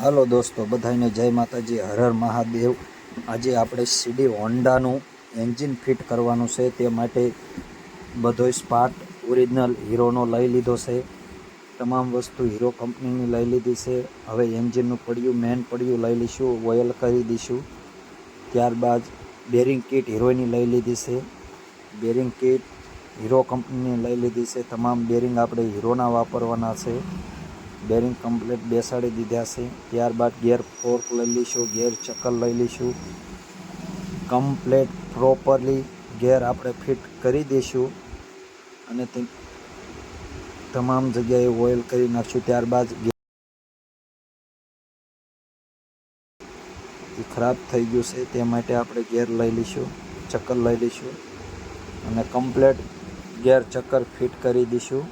હાલો દોસ્તો બધાને જય માતાજી હર હર મહાદેવ. આજે આપણે સીડી હોન્ડાનું એન્જિન ફિટ કરવાનું છે, તે માટે બધોય સ્પાર્ટ ઓરિજિનલ હીરોનો લઈ લીધો છે. તમામ વસ્તુ હીરો કંપનીની લઈ લીધી છે. હવે એન્જિનનું પડ્યું મેન પડ્યું, લઈ લઈશું ઓઇલ કરી દઈશું. ત્યારબાદ બેરિંગ કીટ હીરોની લઈ લીધી છે. બેરિંગ કીટ હીરો કંપનીની લઈ લીધી છે. તમામ બેરિંગ આપણે હીરોના વાપરવાના છે. બેરિંગ કમ્પ્લીટ બેસાડી દીધા છે. ત્યારબાદ ગેર ફોર્ક લઈ લઈશું ગેર ચક્કર લઈ લઈશું. કમ્પ્લેટ પ્રોપરલી ગેર આપણે ફિટ કરી દઈશું. અને તે તમામ જગ્યાએ ઓઇલ કરી નાખશું. ત્યારબાદ એ ખરાબ થઈ ગયું છે તે માટે આપણે ગેર લઈ લઈશું, ચક્કર લઈ લઈશું. અને કમ્પ્લેટ ગેર ચક્કર ફિટ કરી દઈશું.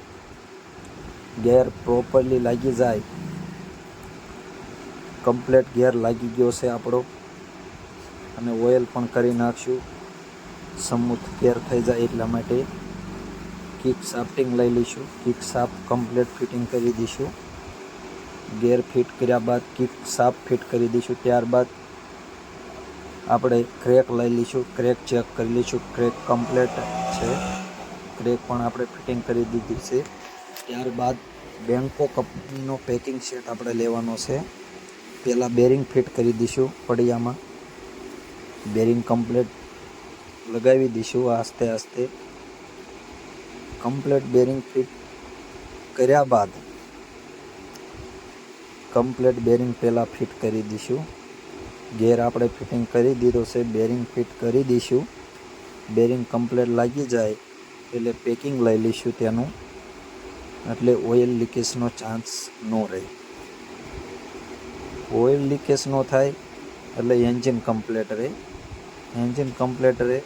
ગેર પ્રોપરલી લાગી જાય. કમ્પ્લેટ ગેર લાગી ગયો છે આપણો. અને ઓઇલ પણ કરી નાખશું. સમૂથ ગેર થઈ જાય એટલા માટે કિક સાફ્ટિંગ લઈ લઈશું. કિક સાફ કમ્પ્લેટ ફિટિંગ કરી દઈશું. ગેર ફિટ કર્યા બાદ કિક સાફ ફિટ કરી દઈશું. ત્યારબાદ આપણે ક્રેક લઈ લઈશું. ક્રેક ચેક કરી લઈશું. ક્રેક કમ્પ્લેટ છે. ક્રેક પણ આપણે ફિટિંગ કરી દીધી છે. ત્યારબાદ બેન્કો કંપનીનો પેકિંગ સેટ આપણે લેવાનો છે. પહેલાં બેરિંગ ફિટ કરી દઈશું પડિયામાં. બેરિંગ કમ્પ્લેટ લગાવી દઈશું આસ્તે આસ્તે. કમ્પ્લેટ બેરિંગ ફિટ કર્યા બાદ કમ્પ્લેટ બેરિંગ પહેલાં ફિટ કરી દઈશું. ગેર આપણે ફિટિંગ કરી દીધો છે બેરિંગ ફિટ કરી દઈશું. બેરિંગ કમ્પ્લેટ લાગી જાય એટલે પેકિંગ લઈ લઈશું તેનું. એટલે ઓઇલ લીકેજનો ચાન્સ ન રહે. ઓઇલ લીકેજ ન થાય એટલે એન્જિન કમ્પ્લેટ રહે. એન્જિન કમ્પ્લેટ રહે,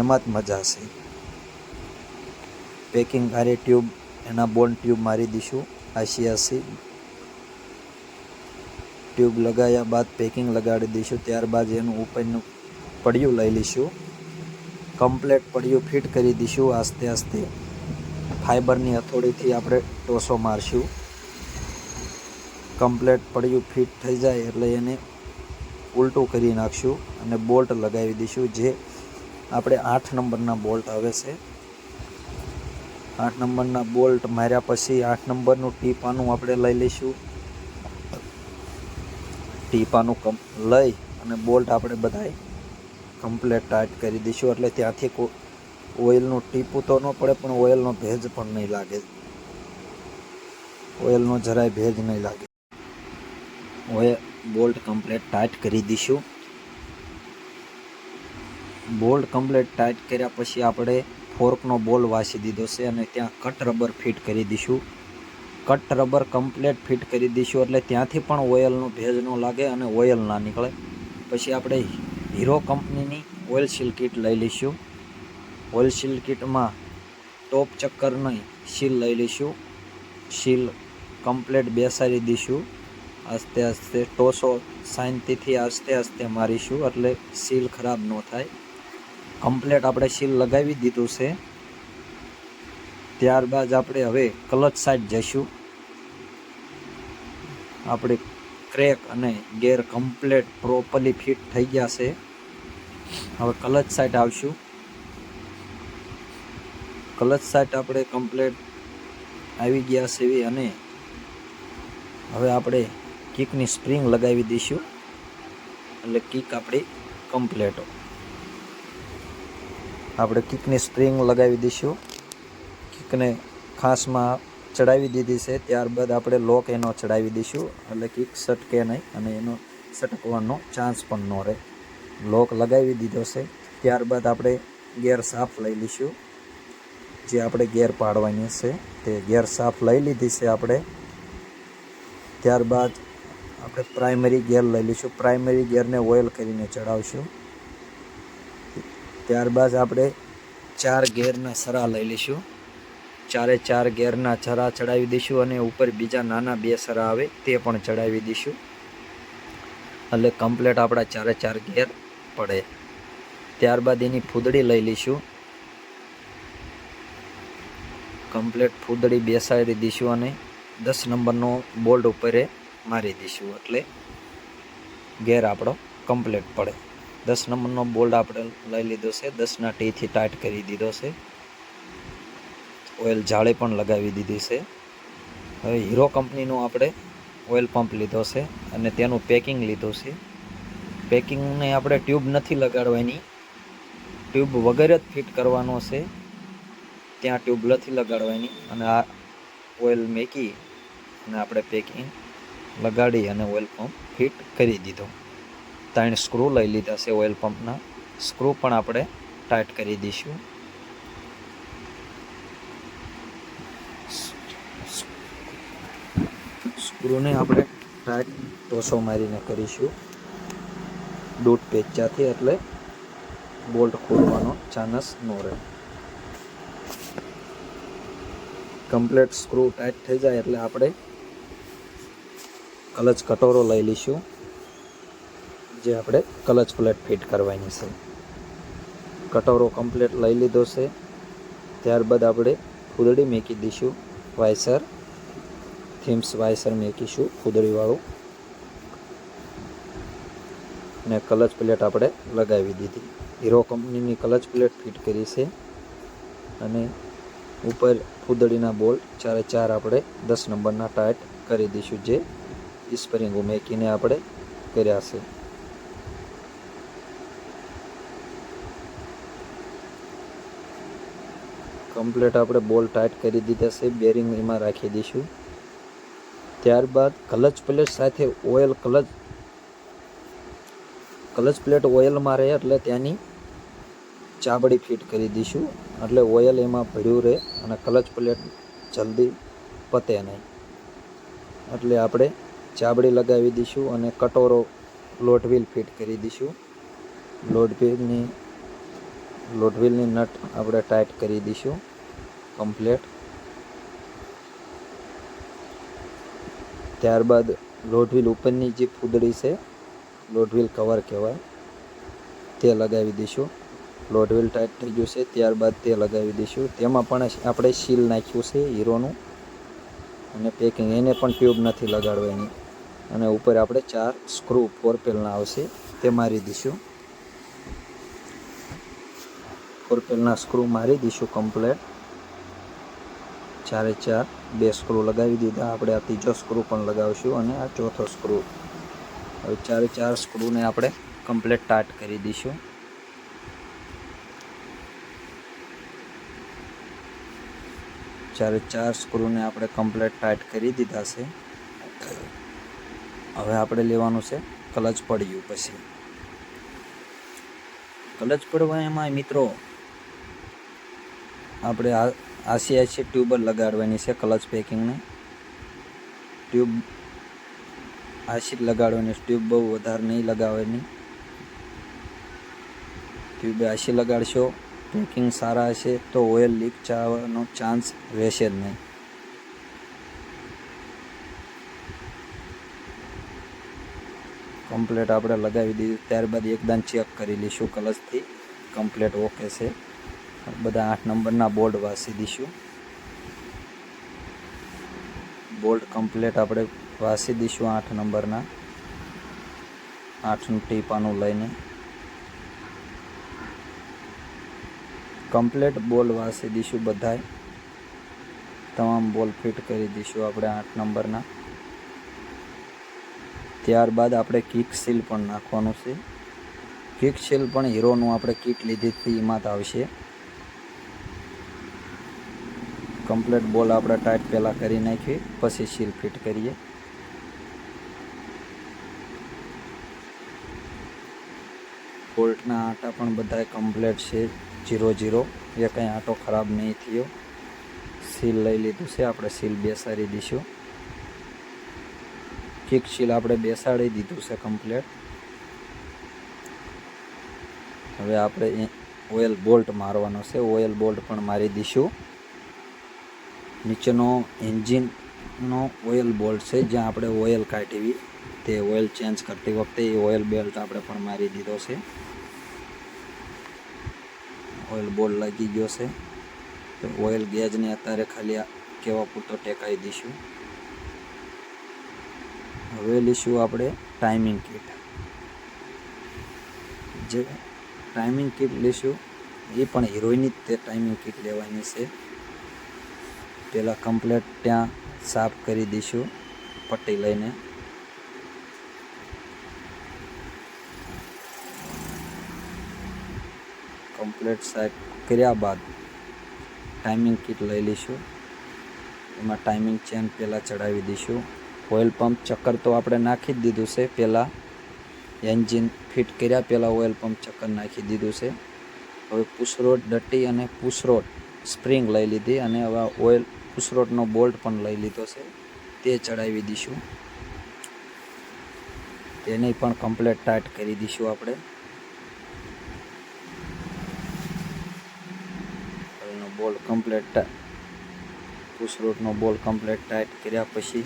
એમાં જ મજા છે પેકિંગ આરે ટ્યુબ, એના બોન ટ્યુબ મારી દઈશું આસી ટ્યુબ લગાવ્યા બાદ પેકિંગ લગાડી દઈશું, ત્યારબાદ એનું ઉપરનું પડ્યું લઈ લઈશું. કમ્પ્લેટ પડ્યું, ફિટ કરી દઈશું આસ્તે આસ્તે. ફાઈબરની હથોડીથી આપણે ટોસો મારશું. કમ્પ્લેટ પડ્યું, ફિટ થઈ જાય એટલે એને ઉલટું કરી નાખશું અને બોલ્ટ લગાવી દઈશું જે આપણે આઠ નંબરના બોલ્ટ આવે છે. આઠ નંબરના બોલ્ટ માર્યા પછી આઠ નંબરનું ટીપાનું આપણે લઈ લઈશું. ટીપાનું કમ, લઈ અને બોલ્ટ આપણે બધાય કમ્પ્લેટ ટાઈટ કરી દઈશું એટલે ત્યાંથી ઓઇલનું ટીપું તો ન પડે, પણ ઓઇલનો ભેજ પણ નહીં લાગે. ઓઇલનો જરાય ભેજ નહીં લાગે. હવે બોલ્ટ કમ્પ્લેટ ટાઈટ કરી દઈશું. બોલ્ટ કમ્પ્લેટ ટાઈટ કર્યા પછી આપણે ફોર્કનો બોલ વાસી દીધો છે અને ત્યાં કટ રબર ફિટ કરી દઈશું. કટ રબર કમ્પ્લેટ ફિટ કરી દઈશું એટલે ત્યાંથી પણ ઓઇલનો ભેજ ન લાગે અને ઓઇલ ના નીકળે. પછી આપણે હીરો કંપનીની ઓઇલ સીલ કિટ લઈ લઈશું. ઓઇલ કિટમાં ટોપ ચક્કર નહીં સીલ લઈ લઈશું. સીલ કમ્પ્લેટ બેસાડી દઈશું. આસ્તે આસ્તે ટોસો શાંતિથી આસ્તે આસ્તે મારીશું એટલે સીલ ખરાબ ન થાય. કમ્પ્લેટ આપણે સીલ લગાવી દીધું છે. ત્યારબાદ આપણે હવે ક્લચ સાઈડ જઈશું. આપણે ક્રેક અને ગેર કમ્પ્લેટ પ્રોપરલી ફિટ થઈ ગયા છે. હવે ક્લચ સાઈડ આવશું. ક્લચ સાઇટ આપણે કમ્પ્લેટ આવી ગયા છે અને હવે આપણે કિકની સ્પ્રિંગ લગાવી દઈશું. એટલે કિક આપણી કમ્પ્લેટ આપણે કિકની સ્પ્રિંગ લગાવી દઈશું. કિકને ખાસમાં ચડાવી દીધી છે. ત્યારબાદ આપણે લોક એનો ચડાવી દઈશું. એટલે કિક સટકે નહીં અને એનો સટકવાનો ચાન્સ પણ ન રહે. લોક લગાવી દીધો છે. ત્યારબાદ આપણે ગેર સાફ લઈ લઈશું. જે આપણે ગેર પાડવાની છે, તે ગેર સાફ લઈ લીધી છે આપણે. ત્યારબાદ આપણે પ્રાઇમરી ગેર લઈ લઈશું. પ્રાઇમરી ગેરને ઓઇલ કરીને ચડાવશું ત્યારબાદ આપણે ચાર ગેરના સરા લઈ લઈશું. ચારે ચાર ગેરના સરા ચડાવી દઈશું અને ઉપર બીજા નાના બે સરા આવે તે પણ ચડાવી દઈશું. એટલે કમ્પ્લેટ આપણા ચારે ચાર ગેર પડે. ત્યારબાદ એની ફૂદડી લઈ લઈશું. કમ્પ્લેટ ફૂદડી બેસાડી દઈશું અને દસ નંબરનો બોલ્ટ ઉપર મારી દઈશું એટલે ગેર આપણો કમ્પ્લેટ પડે. દસ નંબરનો બોલ્ડ આપણે લઈ લીધો છે. દસના ટીથી ટાઈટ કરી દીધો છે. ઓઇલ જાળી પણ લગાવી દીધી છે. હવે હીરો કંપનીનું આપણે ઓઇલ પંપ લીધો છે અને તેનું પેકિંગ લીધું છે. પેકિંગને આપણે ટ્યુબ નથી લગાડવાની. ટ્યુબ વગર જ ફિટ કરવાનો છે. ત્યાં ટ્યુબ નથી લગાડવાની અને આ ઓઇલ મેકી અને આપણે પેકિંગ લગાડી અને ઓઇલ પંપ ફિટ કરી દીધો. ત્રણ સ્ક્રૂ લઈ લીધા છે ઓઇલ પંપના સ્ક્રૂ પણ આપણે ટાઈટ કરી દઈશું. સ્ક્રૂને આપણે ટાઈટ ટોસો મારીને કરીશું. દૂધ પેચાથી એટલે બોલ્ટ ખોલવાનો ચાન્સ ન રહે. કમ્પ્લીટ સ્ક્રૂ ટાઈટ થઈ જાય એટલે આપણે કલચ કટોરો લઈ લઈશું, જે આપણે કલચ પ્લેટ ફિટ કરવાની છે. કટોરો કમ્પ્લેટ લઈ લીધો છે. ત્યારબાદ આપણે ફૂદડી મેકી દઈશું, વાયસર, થીમ્સ વાયસર મેકીશું ફૂદડીવાળું ને કલચ પ્લેટ આપણે લગાવી દીધી. હીરો કંપનીની કલચ પ્લેટ ફિટ કરી છે. અને ઉપર ફૂદડીના બોલ ચારે ચાર આપણે દસ નંબરના ટાઈટ કરી દઈશું જે સ્પ્રિંગો મેકીને આપણે કર્યા છે. કમ્પ્લીટ આપણે બોલ ટાઈટ કરી દીધા છે, બેરિંગ એમાં રાખી દઈશું. ત્યારબાદ ક્લચ પ્લેટ સાથે ઓઇલ, ક્લચ ક્લચ પ્લેટ ઓઇલમાં રહે એટલે ત્યાંની ચાબડી ફિટ કરી દઈશું. એટલે ઓઇલ એમાં ભર્યું રહે અને ક્લચ પ્લેટ જલ્દી પતે નહીં. એટલે આપણે ચાબડી લગાવી દઈશું અને કટોરો લોટ વ્હીલ ફિટ કરી દઈશું. લોટ વ્હીલની લોટ વ્હીલની નટ આપણે ટાઈટ કરી દઈશું કમ્પ્લેટ. ત્યારબાદ લોટ વ્હીલ ઉપરની જે ફૂદડી છે, લોટ વ્હીલ કવર કહેવાય, તે લગાવી દઈશું. લોટ વ્હીલ ટાઈટ થઈ ગયું છે. ત્યારબાદ તે લગાવી દઈશું. તેમાં પણ આપણે સીલ નાખ્યું છે હીરોનું. અને પેકિંગ એને પણ ટ્યુબ નથી લગાડવાની. અને ઉપર આપણે ચાર સ્ક્રૂ ફોરપેલના આવશે. તે મારી દઈશું. ફોરપેલના સ્ક્રૂ મારી દઈશું કમ્પ્લેટ ચારે ચાર બે સ્ક્રૂ લગાવી દીધા. આપણે આ ત્રીજો સ્ક્રૂ પણ લગાવીશું અને આ ચોથો સ્ક્રૂ હવે ચારે ચાર સ્ક્રૂને આપણે કમ્પ્લેટ ટાટ કરી દઈશું. ચારે ચાર સ્ક્રૂને આપણે કમ્પ્લેટ ટાઈટ કરી દીધા છે, હવે આપણે લેવાનું છે ક્લચ પડ્યું પછી. ક્લચ પડવા એમાં મિત્રો, આપણે આ આસી આસી ટ્યુબર લગાડવાની છે ક્લચ પેકિંગને. ટ્યુબ આસી લગાડવાની, ટ્યુબ બહુ વધારે નહીં લગાવવાની. ટ્યુબે આસી લગાડશો પેકિંગ સારા હશે તો ઓઇલ લીક થવાનો ચાન્સ રહેશે જ નહીં. કમ્પ્લેટ આપણે લગાવી દીધું, ત્યારબાદ એકદમ ચેક કરી લઈશું કલશથી. કમ્પ્લેટ ઓકે છે. બધા આઠ નંબરના બોર્ડ વાસી દઈશું. બોલ્ટ કમ્પ્લેટ આપણે વાસી દઈશું આઠ નંબરના. આઠનું ટીપાનું લઈને. કમ્પ્લેટ બોલ વાસી દઈશું બધાય. તમામ બોલ ફિટ કરી દઈશું આપણે આઠ નંબરના. ત્યારબાદ આપણે કિક સીલ પણ નાખવાનું છે. કિક સીલ પણ હીરોનું આપણે કિટ લીધી હતી, એમાં આવશે. કમ્પ્લેટ બોલ આપણે ટાઈટ પહેલાં કરી નાખીએ, પછી સીલ ફિટ કરીએ. બોલ્ટના આટા પણ બધા કમ્પ્લેટ છે. Zero zero. એ કંઈ આટો ખરાબ નહીં થયો. સીલ લઈ લીધું છે. આપણે સીલ બેસાડી દઈશું. કિક સીલ આપણે બેસાડી દીધું છે કમ્પ્લેટ. હવે આપણે ઓઇલ બોલ્ટ મારવાનો છે. ઓઇલ બોલ્ટ પણ મારી દઈશું. નીચેનો એન્જિનનો ઓઇલ બોલ્ટ છે. જ્યાં આપણે ઓઇલ કાઢીવી. તે ઓઇલ ચેન્જ કરતી વખતે એ ઓઇલ બેલ્ટ આપણે પણ મારી દીધો છે. ઓઇલ બોર્ડ લાગી ગયો છે. તો ઓઇલ ગેજને અત્યારે ખાલી કેવા પૂરતો ટેકાઈ દઈશું. હવે લઈશું આપણે ટાઈમિંગ કીટ જે ટાઈમિંગ કીટ લઈશું, એ પણ હિરોઈનની જ તે ટાઈમિંગ કીટ લેવાની છે. પહેલાં કમ્પ્લેટ ત્યાં સાફ કરી દઈશું, પટ્ટી લઈને. કમ્પ્લેટ સાહેબ કર્યા બાદ ટાઈમિંગ કીટ લઈ લઈશું. એમાં ટાઈમિંગ ચેન પહેલાં ચડાવી દઈશું. ઓઇલ પંપ ચક્કર તો આપણે નાખી જ દીધું છે પહેલાં. એન્જિન ફિટ કર્યા પહેલાં ઓઇલ પંપ ચક્કર નાખી દીધું છે. હવે પુશરોડ ડટ્ટી અને પુશરોડ સ્પ્રિંગ લઈ લીધી અને હવે ઓઇલ પુસરોટનો બોલ્ટ પણ લઈ લીધો છે. તે ચડાવી દઈશું. તેને પણ કમ્પ્લેટ ટાઈટ કરી દઈશું આપણે. બોલ્ટ કમ્પ્લેટ પુશરોડનો બોલ કમ્પ્લેટ ટાઈટ કર્યા પછી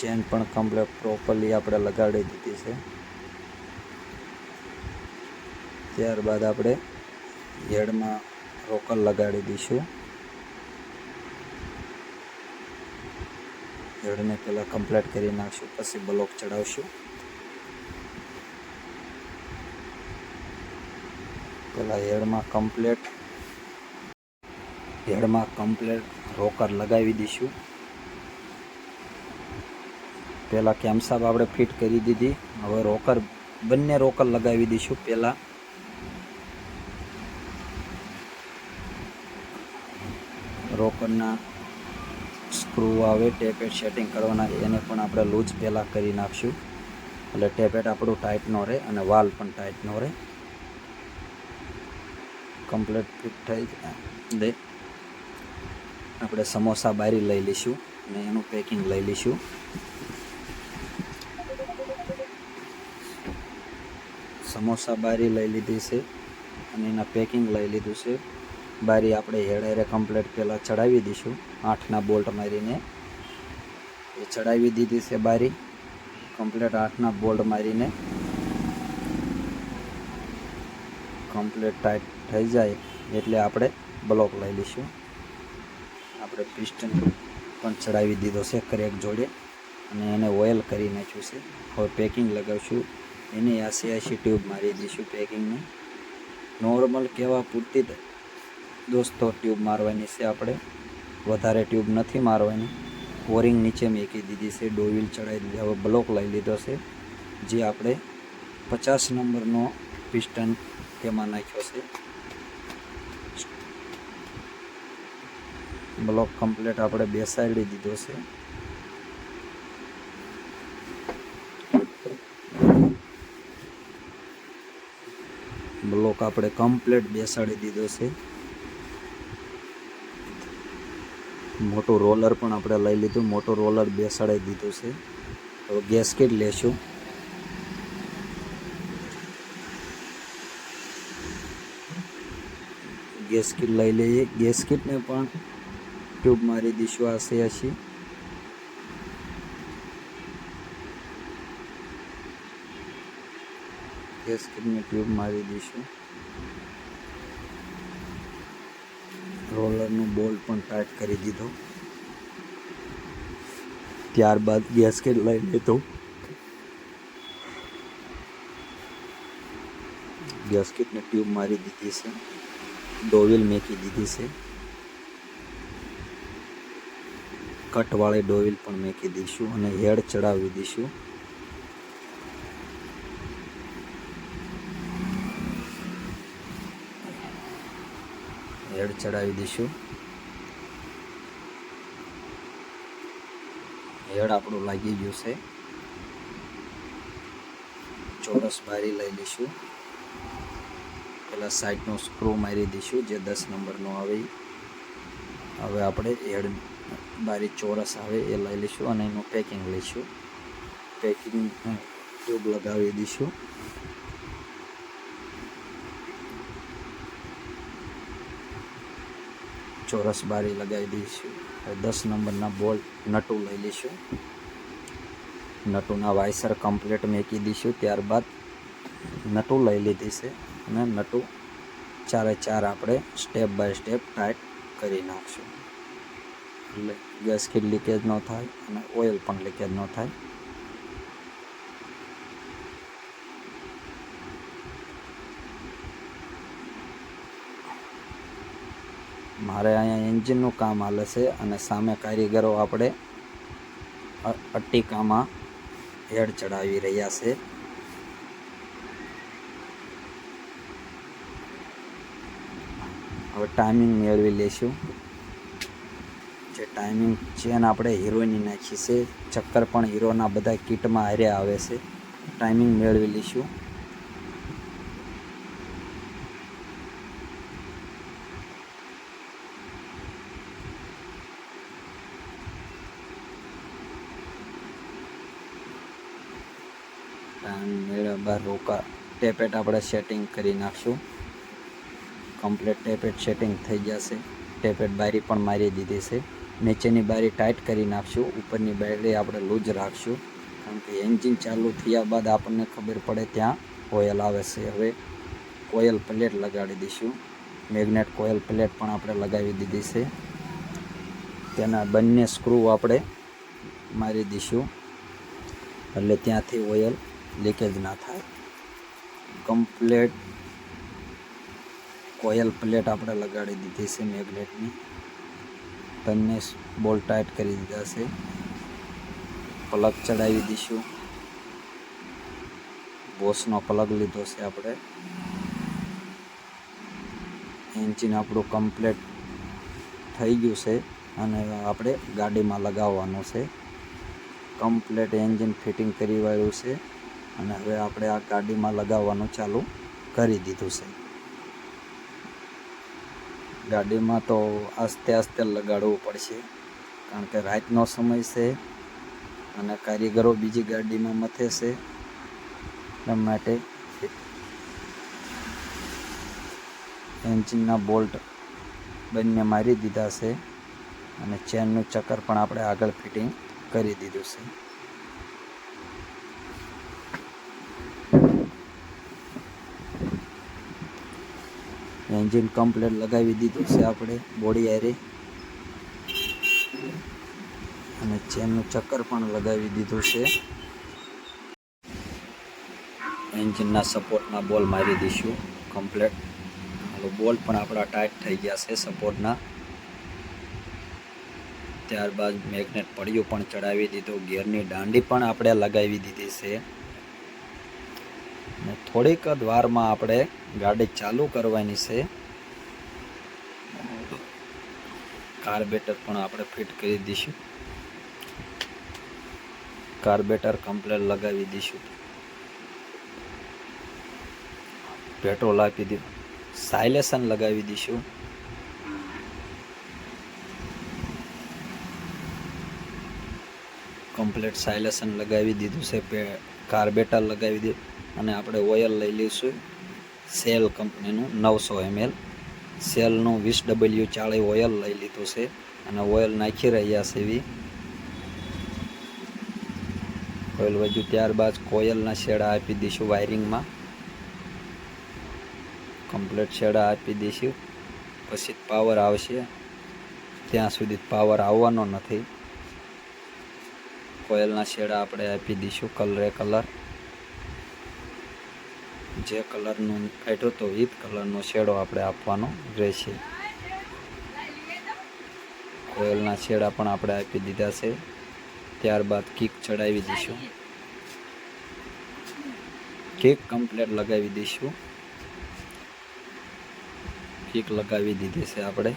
ચેન પણ કમ્પ્લેટ પ્રોપરલી આપણે લગાડી દીધી છે. ત્યારબાદ આપણે હેડમાં રોકર લગાડી દઈશું. હેડને પહેલાં કમ્પ્લેટ કરી નાખશું, પછી બ્લોક ચડાવશું. પહેલાં હેડમાં કમ્પ્લેટ હેડમાં કમ્પ્લેટ રોકર લગાવી દઈશું. પહેલાં કેમસાબ આપણે ફિટ કરી દીધી, હવે રોકર, બંને રોકર લગાવી દઈશું પહેલાં રોકરના સ્ક્રૂ આવે ટેપેટ સેટિંગ કરવાના, એને પણ આપણે લૂઝ પહેલાં કરી નાખશું. એટલે ટેપેટ આપણું ટાઈટ ન રહે અને વાલ પણ ટાઈટ ન રહે. કમ્પ્લીટ ફિટ થઈ દે. આપણે સમોસા બારી લઈ લઈશું અને એનું પેકિંગ લઈ લઈશું. સમોસા બારી લઈ લીધી છે અને એના પેકિંગ લઈ લીધું છે. બારી આપણે હેડારે કમ્પ્લીટ પહેલાં ચડાવી દઈશું, આઠના બોલ્ટ મારીને. એ ચડાવી દીધી છે બારી. કમ્પ્લીટ આઠના બોલ્ટ મારીને. કમ્પ્લીટ ટાઈટ થઈ જાય એટલે આપણે બ્લોક લઈ લઈશું. આપણે પિસ્ટન પણ ચડાવી દીધો છે ક્રેક જોડે. અને એને ઓઇલ કરી નાખ્યું છે. હવે પેકિંગ લગાવશું. એની આસી આસી ટ્યુબ મારી દઈશું પેકિંગની નોર્મલ કહેવા પૂરતી જ દોસ્તો ટ્યુબ મારવાની છે આપણે. વધારે ટ્યુબ નથી મારવાની. ઓરિંગ નીચે મેકી દીધી છે. ડોવીલ ચડાવી દીધી. હવે બ્લોક લઈ લીધો છે. જે આપણે પચાસ નંબરનો પિસ્ટન તેમાં નાખ્યો છે. બ્લોક કમ્પ્લીટ આપણે બેસાડી દીધો છે. બ્લોક આપણે કમ્પ્લીટ બેસાડી દીધો છે. મોટું રોલર પણ આપણે લઈ લીધું. મોટું રોલર બેસાડી દીધું છે. હવે ગેસકેટ લેશું. ગેસકીટ લઈ લઈએ. ગેસકીટને પણ ટ્યુબ મારી દઈશું આસી ગેસ ગેસકીટને ટ્યુબ મારી દઈશું. રોલરનું બોલ્ટ પણ ટાઈટ કરી દીધો. ત્યારબાદ ગેસકેટ લઈ લીધું. ગેસકેટને ટ્યુબ મારી દીધી છે. ડોવિલ મેકી દીધી છે. કટવાળી ડોવિલ પણ મેકી દઈશું અને હેડ ચડાવી દઈશું. હેડ ચડાવી દઈશું. હેડ આપણું લાગી ગયું છે. ચોરસ બારી લઈ લઈશું. પેલા સાઈડનો સ્ક્રૂ મારી દઈશું, જે દસ નંબરનો આવે હવે આપણે હેડ બારી ચોરસ આવે એ લઈ લઈશું અને એનું પેકિંગ લઈશું. પેકિંગ ટ્યુબ લગાવી દઈશું. ચોરસ બારી લગાવી દઈશું. દસ નંબરના બોલ્ટ નટુ લઈ લઈશું. નટુના વાયસર કમ્પ્લીટ મેકી દઈશું ત્યારબાદ નટુ લઈ લીધી છે. અને નટું. ચારે ચાર આપણે સ્ટેપ બાય સ્ટેપ ટાઈટ કરી નાખશું. એટલે ગેસ કીટ લીકેજ ન થાય અને ઓઇલ પણ લીકેજ ન થાય. મારે અહીંયા એન્જિનનું કામ હાલે છે અને સામે કારીગરો આપણે અટ્ટિકામાં હેડ ચડાવી રહ્યા છે. હવે ટાઈમિંગ મેળવી લઈશું જે ટાઈમિંગ ચેન આપણે હીરોની નાખી છે, ચક્કર પણ હીરોના બધા કીટમાં હારે આવે છે. ટાઈમિંગ મેળવી લઈશું ટાઈમ મેળવ્યા બાદ રોકા. ટેપેટ આપણે સેટિંગ કરી નાખશું. કમ્પ્લીટ ટેપેટ સેટિંગ થઈ જશે. ટેપેટ બારી પણ મારી દીધી છે. નીચેની બારી ટાઈટ કરી નાખશું. ઉપરની બારી આપણે લૂજ રાખશું. કારણ કે એન્જિન ચાલુ થયા બાદ આપણને ખબર પડે ત્યાં ઓઇલ આવે છે. હવે કોયલ પ્લેટ લગાડી દઈશું. મેગ્નેટ કોયલ પ્લેટ પણ આપણે લગાવી દીધી છે. તેના બંને સ્ક્રૂ આપણે મારી દઈશું. એટલે ત્યાંથી ઓઇલ લીકેજ ના થાય. કમ્પ્લેટ કોયલ પ્લેટ આપણે લગાડી દીધી છે મેગ્નેટની. બંને બોલ ટાઈટ કરી દીધા છે. પ્લગ ચડાવી દઈશું. બોસનો પ્લગ લીધો છે આપણે. એન્જિન આપણું કમ્પ્લેટ થઈ ગયું છે અને આપણે ગાડીમાં લગાવવાનું છે. કમ્પ્લેટ એન્જિન ફિટિંગ કરી વાળ્યું છે અને હવે આપણે આ ગાડીમાં લગાવવાનું ચાલુ કરી દીધું છે. ગાડીમાં તો આસ્તે આસ્તે લગાડવું પડશે. કારણ કે રાતનો સમય છે અને કારીગરો બીજી ગાડીમાં મથે છે. એટલા માટે એન્જિનના બોલ્ટ બંને મારી દીધા છે અને ચેનનું ચક્કર પણ આપણે આગળ ફિટિંગ કરી દીધું છે. એન્જિન કમ્પ્લેટ લગાવી દીધું છે આપણે બોડી એરે અને ચેનનું ચક્કર પણ લગાવી દીધું છે. એન્જિનના સપોર્ટના બોલ મારી દઈશું કમ્પ્લેટ હાલો બોલ પણ આપણા ટાઈટ થઈ ગયા છે સપોર્ટના ત્યારબાદ મેગ્નેટ પડ્યું પણ ચડાવી દીધું. ગિયરની દાંડી પણ આપણે લગાવી દીધી છે. ને થોડીક જ વારમાં આપણે ગાડી ચાલુ કરવાની છે. કાર્બેટર પણ આપણે ફિટ કરી દઈશું. કાર્બેટર કમ્પ્લેટ લગાવી દઈશું. પેટ્રોલ આપી દઉં સાયલેશન લગાવી દઈશું. કમ્પ્લેટ સાયલેશન લગાવી દીધું છે કાર્બેટર લગાવી દીધું અને આપણે ઓઇલ લઈ લઈશું. સેલ કંપનીનું નવસો એમએલ. સેલનું વીસ ડબલ્યુ ચાળી ઓઇલ લઈ લીધું છે અને ઓઇલ નાખી રહ્યા છે એવી. ઓઇલ વધ્યું ત્યારબાદ કોયલના શેડા આપી દઈશું વાયરિંગમાં. કમ્પ્લેટ શેડા આપી દઈશું. પછી પાવર આવશે. ત્યાં સુધી પાવર આવવાનો નથી. કોયલના શેડા આપણે આપી દઈશું કલરે કલર. જે કલરનું કાઢ્યો તો એ જ કલરનો શેડો આપણે આપવાનો રહેશે. કોયલના શેડા પણ આપણે આપી દીધા છે. ત્યારબાદ કિક ચડાવી દઈશું. કિક કમ્પ્લેટ લગાવી દઈશું. કિક લગાવી દીધી છે આપણે.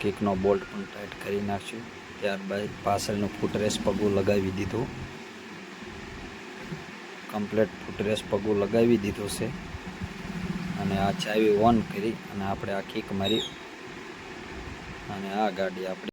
કિકનો બોલ્ટ પણ ટાઈટ કરી નાખશું ત્યારબાદ પાછળનું ફૂટરેસ પગું લગાવી દીધું. કમ્પ્લેટ ફૂટરેસ પગું લગાવી દીધું છે. અને આ ચાવી ઓન કરી અને આપણે આ કિક મારી અને આ ગાડી આપણે